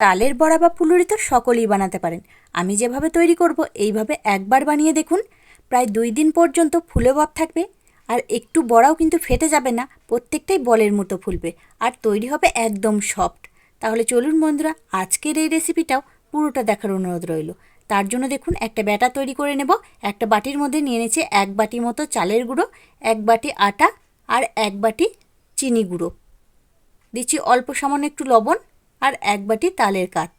তালের বড়া বা ফুলুরি তো সকলেই বানাতে পারেন। আমি যেভাবে তৈরি করব, এইভাবে একবার বানিয়ে দেখুন। প্রায় দুই দিন পর্যন্ত ফুলে ভাব থাকবে। আর একটু বড়াও কিন্তু ফেটে যাবে না, প্রত্যেকটাই বলের মতো ফুলবে। আর তৈরি হবে একদম সফট। তাহলে চলুন বন্ধুরা, আজকের এই রেসিপিটাও পুরোটা দেখার অনুরোধ রইল। তার জন্য দেখুন, একটা ব্যাটা তৈরি করে নেব। একটা বাটির মধ্যে নিয়ে নিচ্ছে এক বাটি মতো চালের গুঁড়ো, এক বাটি আটা আর এক বাটি চিনি গুঁড়ো। দিচ্ছি অল্প সামান্য একটু লবণ। আর এক বাটি তালের কাত।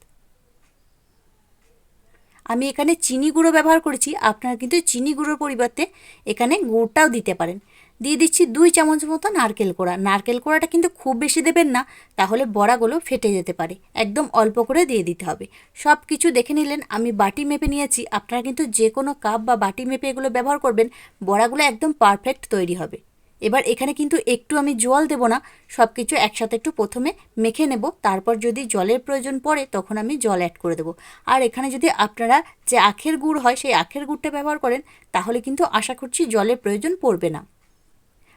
আমি এখানে চিনি গুঁড়ো ব্যবহার করেছি, আপনারা কিন্তু চিনি গুঁড়োর পরিবর্তে এখানে গুড়টাও দিতে পারেন। দিয়ে দিচ্ছি দুই চামচ মতো নারকেল কোড়া। নারকেল কোড়াটা কিন্তু খুব বেশি দেবেন না, তাহলে বড়াগুলো ফেটে যেতে পারে। একদম অল্প করে দিয়ে দিতে হবে। সব কিছু দেখে নিলেন, আমি বাটি মেপে নিয়েছি। আপনারা কিন্তু যে কোনো কাপ বা বাটি মেপে এগুলো ব্যবহার করবেন, বড়াগুলো একদম পারফেক্ট তৈরি হবে। এবার এখানে কিন্তু একটু আমি জল দেব না সব কিছু একসাথে একটু প্রথমে মেখে নেব, তারপর যদি জলের প্রয়োজন পড়ে তখন আমি জল অ্যাড করে দেবো। আর এখানে যদি আপনারা যে আখের গুড় হয় সেই আখের গুড়টা ব্যবহার করেন, তাহলে কিন্তু আশা করছি জলের প্রয়োজন পড়বে না।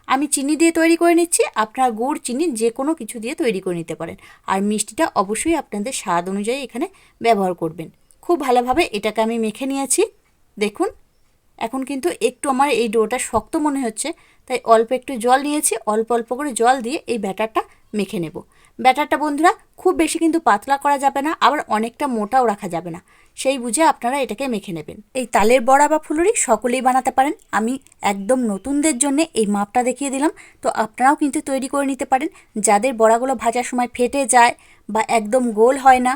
আমি চিনি দিয়ে তৈরি করে নিচ্ছি, আপনারা গুড়, চিনি যে কোনো কিছু দিয়ে তৈরি করে নিতে পারেন। আর মিষ্টিটা অবশ্যই আপনাদের স্বাদ অনুযায়ী এখানে ব্যবহার করবেন। খুব ভালোভাবে এটাকে আমি মেখে নিয়েছি। দেখুন এখন কিন্তু একটু আমার এই ডোটা শক্ত মনে হচ্ছে, তাই অল্প একটু জল নিয়েছি, অল্প অল্প করে জল দিয়ে এই ব্যাটারটা মেখে নেব। ব্যাটারটা বন্ধুরা খুব বেশি কিন্তু পাতলা করা যাবে না, আবার অনেকটা মোটাও রাখা যাবে না। সেই বুঝে আপনারা এটাকে মেখে নেবেন। এই তালের বড়া বা ফুলুরি সকলেই বানাতে পারেন। আমি একদম নতুনদের জন্য এই মাপটা দেখিয়ে দিলাম। তো আপনারাও কিন্তু তৈরি করে নিতে পারেন। যাদের বড়াগুলো ভাজার সময় ফেটে যায় বা একদম গোল হয় না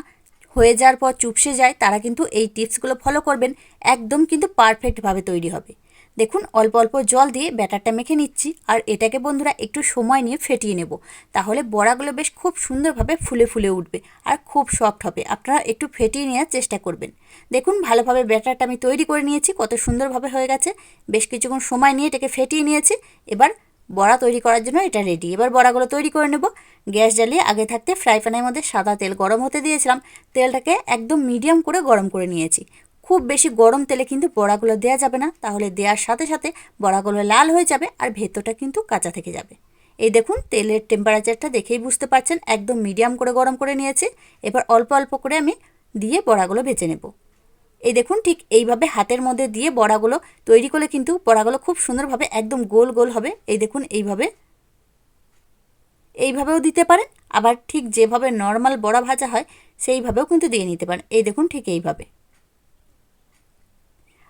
হয়ে যাওয়ার পর চুপসে যায়, তারা কিন্তু এই টিপসগুলো ফলো করবেন। একদম কিন্তু পারফেক্টভাবে তৈরি হবে। দেখুন, অল্প অল্প জল দিয়ে ব্যাটারটা মেখে নিচ্ছি। আর এটাকে বন্ধুরা একটু সময় নিয়ে ফেটিয়ে নেব। তাহলে বড়াগুলো বেশ খুব সুন্দরভাবে ফুলে ফুলে উঠবে আর খুব সফট হবে। আপনারা একটু ফেটিয়ে নেওয়ার চেষ্টা করবেন। দেখুন, ভালোভাবে ব্যাটারটা আমি তৈরি করে নিয়েছি। কত সুন্দরভাবে হয়ে গেছে। বেশ কিছুক্ষণ সময় নিয়ে এটাকে ফেটিয়ে নিয়েছি। এবার বড়া তৈরি করার জন্য এটা রেডি এবার বড়াগুলো তৈরি করে নেব। গ্যাস জ্বালিয়ে আগে থাকতে ফ্রাই প্যানের মধ্যে সাদা তেল গরম হতে দিয়েছিলাম। তেলটাকে একদম মিডিয়াম করে গরম করে নিয়েছি। খুব বেশি গরম তেলে কিন্তু বড়াগুলো দেওয়া যাবে না। তাহলে দেওয়ার সাথে সাথে বড়াগুলো লাল হয়ে যাবে আর ভেতরটা কিন্তু কাঁচা থেকে যাবে। এই দেখুন, তেলের টেম্পারেচারটা দেখেই বুঝতে পারছেন। একদম মিডিয়াম করে গরম করে নিয়েছে। এবার অল্প অল্প করে আমি দিয়ে বড়াগুলো ভেজে নেব। এই দেখুন, ঠিক এইভাবে হাতের মধ্যে দিয়ে বড়াগুলো তৈরি করলে কিন্তু বড়াগুলো খুব সুন্দরভাবে একদম গোল গোল হবে। এই দেখুন, এইভাবে। এইভাবেও দিতে পারেন, আবার ঠিক যেভাবে নর্মাল বড়া ভাজা হয়, সেইভাবেও কিন্তু দিয়ে নিতে পারেন। এই দেখুন, ঠিক এইভাবে।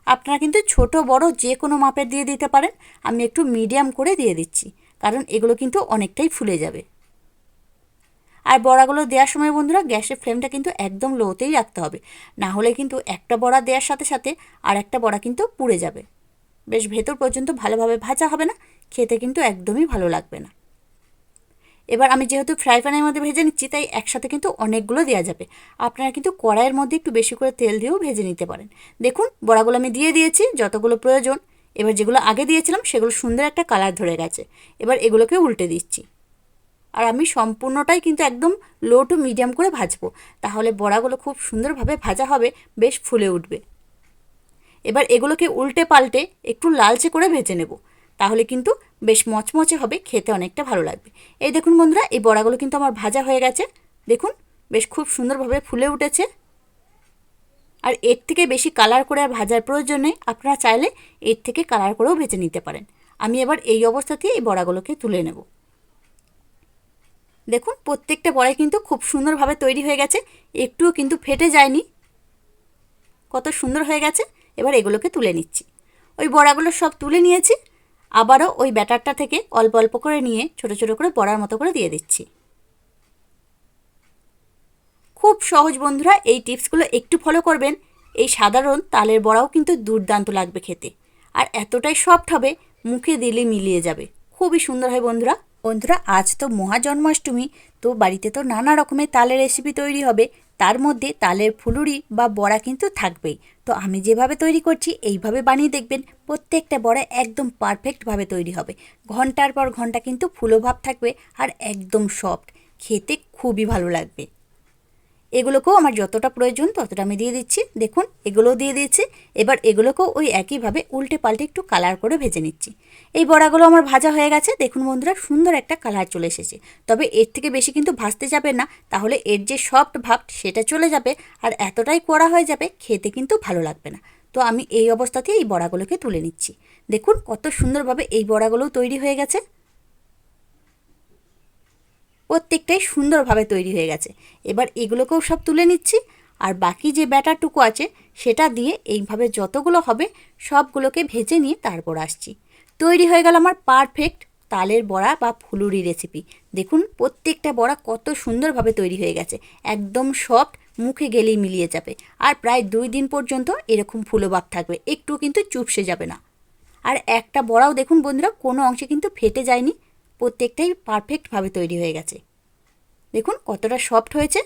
আপনারা কিন্তু ছোট, বড় যে কোনো মাপের দিয়ে দিতে পারেন। আমি একটু মিডিয়াম করে দিয়ে দিচ্ছি, কারণ এগুলো কিন্তু অনেকটাই ফুলে যাবে। আর বড়াগুলো দেওয়ার সময় বন্ধুরা গ্যাসের ফ্লেমটা কিন্তু একদম লোতেই রাখতে হবে। না হলে কিন্তু একটা বড়া দেওয়ার সাথে সাথে আর একটা বড়া কিন্তু পুড়ে যাবে। বেশ ভেতর পর্যন্ত ভালোভাবে ভাজা হবে না, খেতে কিন্তু একদমই ভালো লাগবে না। এবার আমি যেহেতু ফ্রাই প্যানের মধ্যে ভেজে নিচ্ছি, তাই একসাথে কিন্তু অনেকগুলো দেওয়া যাবে। আপনারা কিন্তু কড়াইয়ের মধ্যে একটু বেশি করে তেল দিয়েও ভেজে নিতে পারেন। দেখুন, বড়াগুলো আমি দিয়ে দিয়েছি, যতগুলো প্রয়োজন। এবার যেগুলো আগে দিয়েছিলাম, সেগুলো সুন্দর একটা কালার ধরে গেছে। এবার এগুলোকে উল্টে দিচ্ছি। আর আমি সম্পূর্ণটাই কিন্তু একদম লো টু মিডিয়াম করে ভাজবো। তাহলে বড়াগুলো খুব সুন্দরভাবে ভাজা হবে, বেশ ফুলে উঠবে। এবার এগুলোকে উল্টে পাল্টে একটু লালচে করে ভেজে নেব। তাহলে কিন্তু বেশ মচমচে হবে, খেতে অনেকটা ভালো লাগবে। এই দেখুন বন্ধুরা, এই বড়াগুলো কিন্তু আমার ভাজা হয়ে গেছে। দেখুন, বেশ খুব সুন্দরভাবে ফুলে উঠেছে। আর এর থেকে বেশি কালার করে আর ভাজার প্রয়োজন নেই। আপনারা চাইলে এর থেকে কালার করেও ভেজে নিতে পারেন। আমি এবার এই অবস্থাতেই এই বড়াগুলোকে তুলে নেব। দেখুন, প্রত্যেকটা বড়াই কিন্তু খুব সুন্দরভাবে তৈরি হয়ে গেছে। একটুও কিন্তু ফেটে যায়নি। কত সুন্দর হয়ে গেছে। এবার এগুলোকে তুলে নিচ্ছি। ওই বড়াগুলো সব তুলে নিয়েছি। আবারও ওই ব্যাটারটা থেকে অল্প অল্প করে নিয়ে ছোট ছোট করে বড়ার মতো করে দিয়ে দিচ্ছি। খুব সহজ বন্ধুরা, এই টিপসগুলো একটু ফলো করবেন। এই সাধারণ তালের বড়াও কিন্তু দুর্দান্ত লাগবে খেতে। আর এতটাই সফট হবে, মুখে দিলে মিলিয়ে যাবে। খুবই সুন্দর হয় বন্ধুরা। বন্ধুরা, আজ তো মহা জন্মাষ্টমী তো বাড়িতে তো নানা রকমের তালের রেসিপি তৈরি হবে। তার মধ্যে তালের ফুলুরি বা বড়া কিন্তু থাকবেই। তো আমি যেভাবে তৈরি করছি, এইভাবে বানিয়ে দেখবেন, প্রত্যেকটা বড়া একদম পারফেক্টভাবে তৈরি হবে। ঘণ্টার পর ঘণ্টা কিন্তু ফুলোভাব থাকবে আর একদম সফট খেতে খুবই ভালো লাগবে। এগুলোকেও আমার যতটা প্রয়োজন ততটা আমি দিয়ে দিচ্ছি। দেখুন, এগুলোও দিয়ে দিয়েছি। এবার এগুলোকেও ওই একইভাবে উল্টে পাল্টে একটু কালার করে ভেজে নিচ্ছি। এই বড়াগুলো আমার ভাজা হয়ে গেছে। দেখুন বন্ধুরা, সুন্দর একটা কালার চলে এসেছে। তবে এর থেকে বেশি কিন্তু ভাজতে যাবে না। তাহলে এর যে সফট ভাব, সেটা চলে যাবে। আর এতটাই কড়া হয়ে যাবে, খেতে কিন্তু ভালো লাগবে না। তো আমি এই অবস্থাতে এই বড়াগুলোকে তুলে নিচ্ছি। দেখুন, কত সুন্দরভাবে এই বড়াগুলোও তৈরি হয়ে গেছে। প্রত্যেকটাই সুন্দরভাবে তৈরি হয়ে গেছে। এবার এগুলোকেও সব তুলে নিচ্ছি আর বাকি যে ব্যাটারটুকু আছে সেটা দিয়ে এইভাবে যতগুলো হবে সবগুলোকে ভেজে নিয়ে তারপর আসছি। তৈরি হয়ে গেল আমার পারফেক্ট তালের বড়া বা ফুলুরি রেসিপি। দেখুন প্রত্যেকটা বড়া কত সুন্দরভাবে তৈরি হয়ে গেছে। একদম সফট, মুখে গেলেই মিলিয়ে যাবে। আর প্রায় দুই দিন পর্যন্ত এরকম ফুলো ভাব থাকবে। একটু কিন্তু চুপসে যাবে না। আর একটা বড়াও দেখুন বন্ধুরা, কোনো অংশে কিন্তু ফেটে যায়নি। প্রত্যেকটাই পারফেক্টভাবে তৈরি হয়ে গেছে। দেখুন কতটা সফট হয়েছে।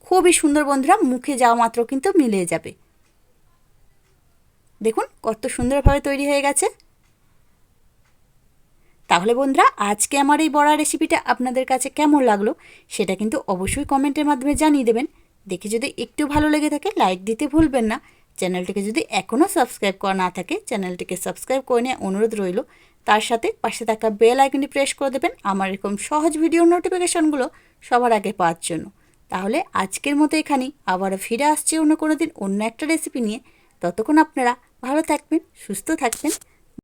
খুবই সুন্দর বন্ধুরা, মুখে যাওয়া মাত্র কিন্তু মিলে যাবে। দেখুন কত সুন্দরভাবে তৈরি হয়ে গেছে। তাহলে বন্ধুরা, আজকে আমার এই বড়া রেসিপিটা আপনাদের কাছে কেমন লাগল, সেটা কিন্তু অবশ্যই কমেন্টের মাধ্যমে জানিয়ে দেবেন। দেখে যদি একটু ভালো লেগে থাকে লাইক দিতে ভুলবেন না। চ্যানেলটিকে যদি এখনও সাবস্ক্রাইব করা না থাকে, চ্যানেলটিকে সাবস্ক্রাইব করে নিয়ে অনুরোধ রইল। তার সাথে পাশে থাকা বেল আইকনটি প্রেস করে দেবেন আমার এরকম সহজ ভিডিও নোটিফিকেশনগুলো সবার আগে পাওয়ার জন্য। তাহলে আজকের মতো এখানেই। আবারও ফিরে আসছি অন্য কোনো দিন অন্য একটা রেসিপি নিয়ে। ততক্ষণ আপনারা ভালো থাকবেন, সুস্থ থাকবেন।